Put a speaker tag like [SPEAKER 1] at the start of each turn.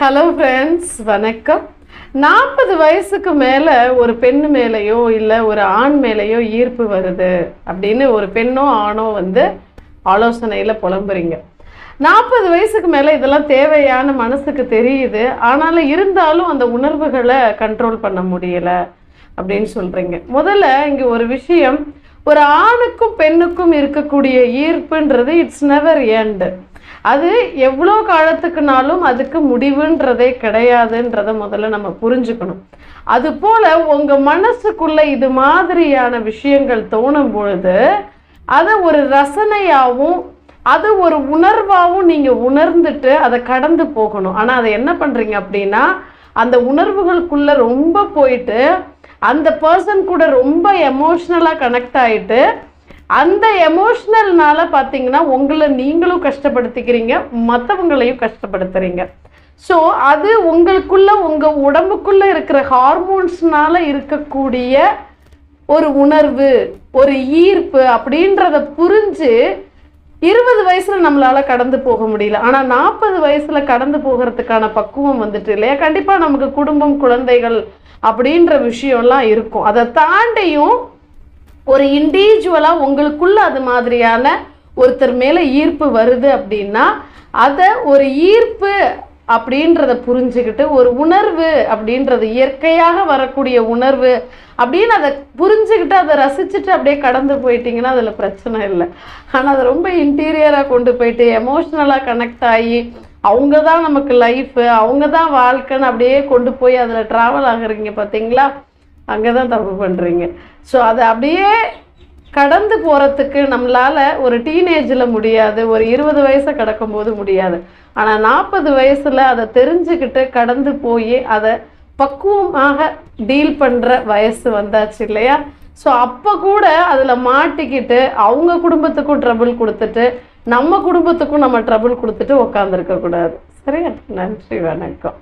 [SPEAKER 1] Hello friends வணக்கம். நாற்பது வயசுக்கு மேலே ஒரு பெண் மேலேயோ இல்லை ஒரு ஆண் மேலேயோ ஈர்ப்பு வருது அப்படின்னு ஒரு பெண்ணோ ஆணோ வந்து ஆலோசனையில் புலம்புறீங்க. நாற்பது வயசுக்கு மேலே இதெல்லாம் தேவையான மனசுக்கு தெரியுது. ஆனாலும் இருந்தாலும் அந்த உணர்வுகளை கண்ட்ரோல் பண்ண முடியலை அப்படின்னு சொல்கிறீங்க முதல்ல இங்கே ஒரு விஷயம் ஒரு ஆணுக்கும் பெண்ணுக்கும் இருக்கக்கூடிய ஈர்ப்புன்றது இட்ஸ் நெவர் எண்டு அது எவ்வளோ காலத்துக்குனாலும் அதுக்கு முடிவுன்றதே கிடையாதுன்றத முதல்ல நம்ம புரிஞ்சுக்கணும். அது உங்கள் மனசுக்குள்ளே இது மாதிரியான விஷயங்கள் தோணும் பொழுது அதை ஒரு ரசனையாகவும் அது ஒரு உணர்வாகவும் நீங்கள் உணர்ந்துட்டு அதை கடந்து போகணும். ஆனால் அதை என்ன பண்ணுறீங்க அப்படின்னா அந்த உணர்வுகளுக்குள்ளே ரொம்ப போயிட்டு அந்த பர்சன் கூட ரொம்ப எமோஷ்னலாக கனெக்ட் ஆகிட்டு அந்த எமோஷ்னல்னால பார்த்தீங்கன்னா உங்களை நீங்களும் கஷ்டப்படுத்திக்கிறீங்க மற்றவங்களையும் கஷ்டப்படுத்துறீங்க. ஸோ அது உங்களுக்குள்ள உங்கள் உடம்புக்குள்ளே இருக்கிற ஹார்மோன்ஸ்னால இருக்கக்கூடிய ஒரு உணர்வு ஒரு ஈர்ப்பு அப்படின்றத புரிஞ்சு இருபது வயசில் நம்மளால் கடந்து போக முடியல. ஆனால் நாற்பது வயசில் கடந்து போகிறதுக்கான பக்குவம் வந்துட்டு இல்லையா? கண்டிப்பாக நமக்கு குடும்பம் குழந்தைகள் அப்படின்ற விஷயம்லாம் இருக்கும். அதை தாண்டியும் ஒரு இண்டிவிஜுவலாக உங்களுக்குள்ள அது மாதிரியான ஒருத்தர் மேலே ஈர்ப்பு வருது அப்படின்னா அதை ஒரு ஈர்ப்பு அப்படின்றத புரிஞ்சுக்கிட்டு ஒரு உணர்வு அப்படின்றது இயற்கையாக வரக்கூடிய உணர்வு அப்படின்னு அதை புரிஞ்சுக்கிட்டு அதை ரசிச்சுட்டு அப்படியே கடந்து போயிட்டீங்கன்னா அதில் பிரச்சனை இல்லை. ஆனால் அதை ரொம்ப இன்டீரியராக கொண்டு போயிட்டு எமோஷ்னலாக கனெக்ட் ஆகி அவங்க தான் நமக்கு லைஃபு அவங்க தான் வாழ்க்கைன்னு அப்படியே கொண்டு போய் அதில் ட்ராவல் ஆகுறீங்க பார்த்தீங்களா அங்கே தான் தப்பு பண்ணுறீங்க ஸோ அதை அப்படியே கடந்து போகிறதுக்கு நம்மளால் ஒரு டீனேஜில் முடியாது ஒரு இருபது வயசை கடக்கும்போது முடியாது. ஆனால் நாற்பது வயசில் அதை தெரிஞ்சுக்கிட்டு கடந்து போய் அதை பக்குவமாக டீல் பண்ணுற வயசு வந்தாச்சு இல்லையா? ஸோ அப்போ கூட அதில் மாட்டிக்கிட்டு அவங்க குடும்பத்துக்கும் ட்ரபிள் கொடுத்துட்டு நம்ம குடும்பத்துக்கும் நம்ம ட்ரபிள் கொடுத்துட்டு உட்காந்துருக்கக்கூடாது சரியா? நன்றி வணக்கம்.